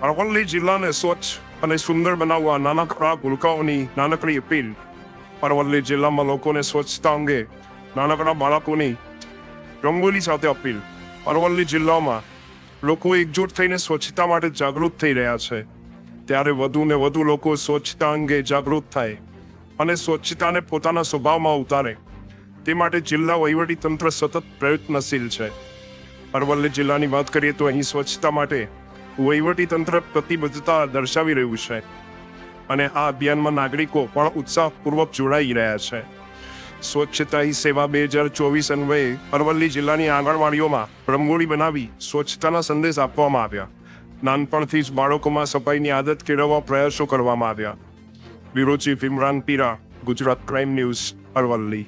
અરવલ્લી જિલ્લાને સ્વચ્છ અને સુંદર બનાવવા નાનકડા ભૂલકાઓની નાનકડી અપીલ અરવલ્લી જિલ્લામાં લોકોને સ્વચ્છતા અંગે નાનકડા બાળકોની રંગોલી સાથે અપીલ અરવલ્લી જિલ્લામાં લોકો એકજૂટ થઈને સ્વચ્છતા માટે જાગૃત થઈ રહ્યા છે ત્યારે વધુ ને વધુ લોકો સ્વચ્છતા અંગે જાગૃત થાય અને સ્વચ્છતાને પોતાના સ્વભાવમાં ઉતારે તે માટે જિલ્લા વહીવટી તંત્ર સતત પ્રયત્નશીલ છે અરવલ્લી જિલ્લાની વાત કરીએ તો અહીં સ્વચ્છતા માટે વહીવટી તંત્ર પ્રતિબદ્ધતા દર્શાવી રહ્યું છે અને આ અભિયાનમાં નાગરિકો પણ ઉત્સાહપૂર્વક જોડાઈ રહ્યા છે. સ્વચ્છતા હી સેવા બે હજાર ચોવીસ અન્વયે અરવલ્લી જિલ્લાની આંગણવાડીઓમાં રંગોળી બનાવી સ્વચ્છતાના સંદેશ આપવામાં આવ્યા. નાનપણથી જ બાળકોમાં સફાઈની આદત કેળવવા પ્રયાસો કરવામાં આવ્યા. વિરોચી ફિમરાન પીરા, ગુજરાત ક્રાઇમ ન્યૂઝ, અરવલ્લી.